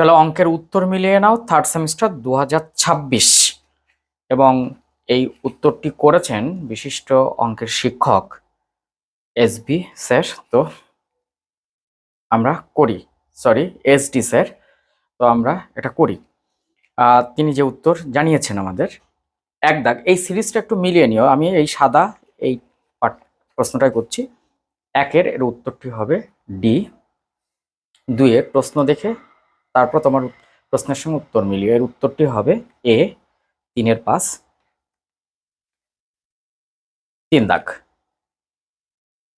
চলো অঙ্কের উত্তর মিলিয়ে নাও থার্ড সেমিস্টার দু হাজার ছাব্বিশ। এবং এই উত্তরটি করেছেন বিশিষ্ট অঙ্কের শিক্ষক এস বি স্যার। তো আমরা করি সরি এস ডি স্যার। তো আমরা এটা করি। তিনি যে উত্তর জানিয়েছেন আমাদের, এক দাগ, এই সিরিজটা একটু মিলিয়ে নিও। আমি এই সাদা এই প্রশ্নটাই করছি। একের এর উত্তরটি হবে ডি। দুইয়ের প্রশ্ন দেখে তারপর তোমার প্রশ্নের সঙ্গে উত্তর মিলিয়ে। এর উত্তরটি হবে এ, তিনের পাস তিন দাগ।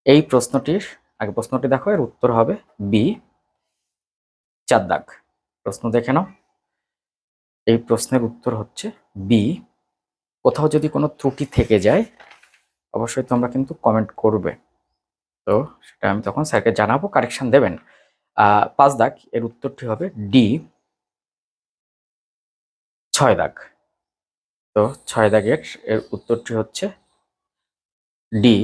এই প্রশ্নটির আগে প্রশ্নটি দেখো, এর উত্তর হবে বি, চার দাগ। প্রশ্ন দেখে নাও। এই প্রশ্নের উত্তর হচ্ছে বি। কোথাও যদি কোনো ত্রুটি থেকে যায়, অবশ্যই তোমরা কিন্তু কমেন্ট করবে। তো সেটা আমি তখন স্যারকে জানাব কারেকশন দেবেন। পাঁচ দাগ, এর উত্তরটি হবে ডি। ছয় দাগ। তো ছয় দাগের এর উত্তরটি হচ্ছে ডি।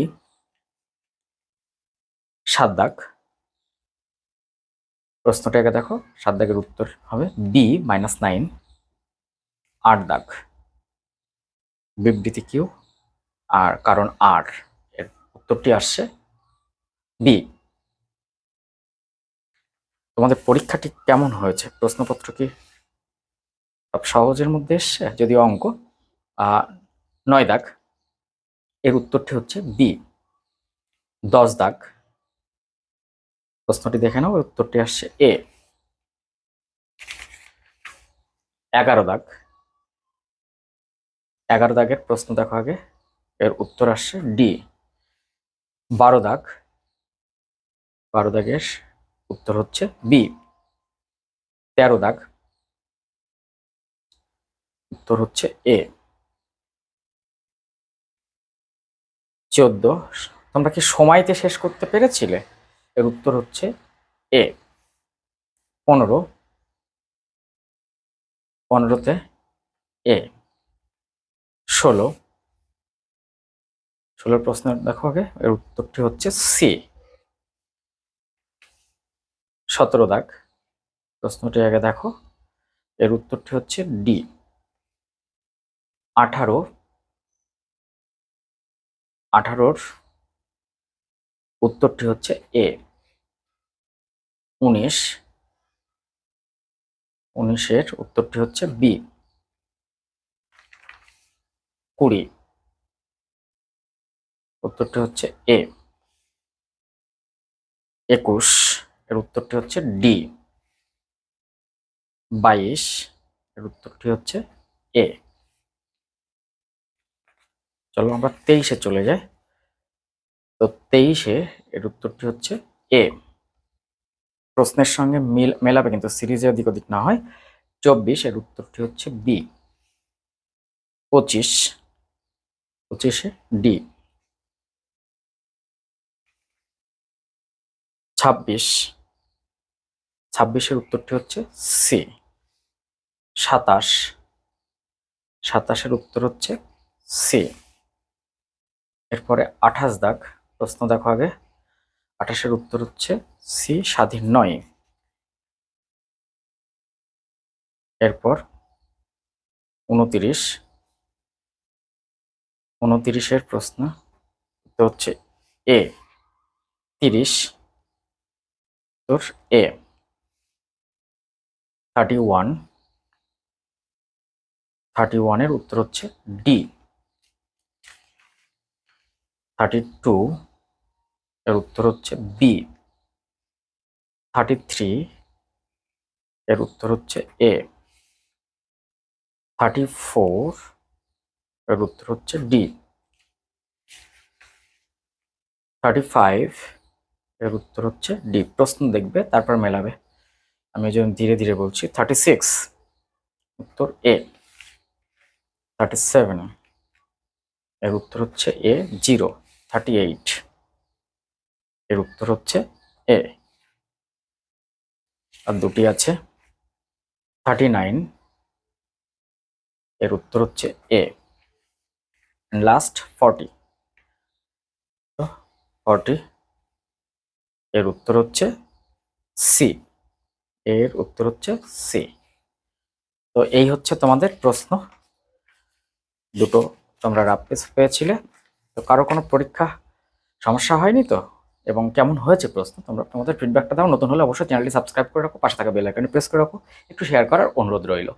সাত দাগ। প্রশ্নটাকে দেখো, সাত দাগের উত্তর হবে বি মাইনাস নাইন। আট দাগ। বিবৃতি কিউ। আর কারণ আর, এর উত্তরটি আসছে বি। তোমাদের পরীক্ষাটি কেমন হয়েছে? প্রশ্নপত্র কি সব সহজের মধ্যে এসছে? যদিও অঙ্ক নয় দাগ, এর উত্তরটি হচ্ছে বি। দশ দাগ। প্রশ্নটি দেখে নাও উত্তরটি আসছে এ। এগারো দাগ। এগারো দাগের প্রশ্ন দেখো আগে, এর উত্তর আসছে ডি। বারো দাগ। বারো দাগের উত্তর হচ্ছে বি। তেরো দাগ। উত্তর হচ্ছে এ। চোদ্দ। তোমরা কি সময়তে শেষ করতে পেরেছিলে? এর উত্তর হচ্ছে এ। পনেরো। পনেরোতে এ। ষোলো। ষোলোর প্রশ্ন দেখো আগে। এর উত্তরটি হচ্ছে সি। সতেরো দাগ। প্রশ্নটি আগে দেখো। এর উত্তরটি হচ্ছে ডি। আঠারো। আঠারোর উত্তরটি হচ্ছে এ। উনিশ। উনিশের উত্তরটি হচ্ছে বি। কুড়ি। উত্তরটি হচ্ছে এ। একুশ। এর উত্তরটি হচ্ছে ডি বাইশ, এর উত্তরটি হচ্ছে এ চলো আমরা তেইশে চলে যাই। তো তেইশে এর উত্তরটি হচ্ছে এ প্রশ্নের সঙ্গে মিল মেলাবে কিন্তু সিরিজের দিক ওদিক না হয়। চব্বিশ, এর উত্তরটি হচ্ছে বি পঁচিশ, পঁচিশে ডি ছাব্বিশ ছাব্বিশের উত্তরটি হচ্ছে সি। সাতাশ। সাতাশের উত্তর হচ্ছে সি। এরপরে আঠাশ দাগ। প্রশ্ন দেখো আগে। আঠাশের উত্তর হচ্ছে সি, স্বাধীন নয়। এরপর উনতিরিশ। উনতিরিশের প্রশ্ন। উত্তর হচ্ছে এ। তিরিশ। উত্তর এ। থার্টি ওয়ান, থার্টি ওয়ানের উত্তর হচ্ছে ডি। থার্টি টু এর উত্তর হচ্ছে বি। থার্টি থ্রি এর উত্তর হচ্ছে এ। থার্টি ফোর এর উত্তর হচ্ছে ডি। থার্টি ফাইভ এর উত্তর হচ্ছে ডি। প্রশ্ন দেখবে, তারপর মেলাবে। আমি জন্য ধীরে ধীরে বলছি থার্টি সিক্স উত্তর এ থার্টি সেভেন এর উত্তর হচ্ছে এ জিরো থার্টি এইট এর উত্তর হচ্ছে এ আর দুটি আছে থার্টি নাইন এর উত্তর হচ্ছে এ লাস্ট ফর্টি ফর্টি এর উত্তর হচ্ছে সি এর উত্তর হচ্ছে সি তো এই হচ্ছে তোমাদের প্রশ্ন। দুটো তোমরা রাফেস পেয়েছিলে। তো কারও কোনো পরীক্ষা সমস্যা হয়নি তো? এবং কেমন হয়েছে প্রশ্ন? তোমরা তোমাদের ফিডব্যাকটা দাও। নতুন হলে অবশ্যই চ্যানেলটি সাবস্ক্রাইব করে রাখো, পাশে থাকা বেল আইকনে প্রেস করে রাখো। একটু শেয়ার করার অনুরোধ রইল।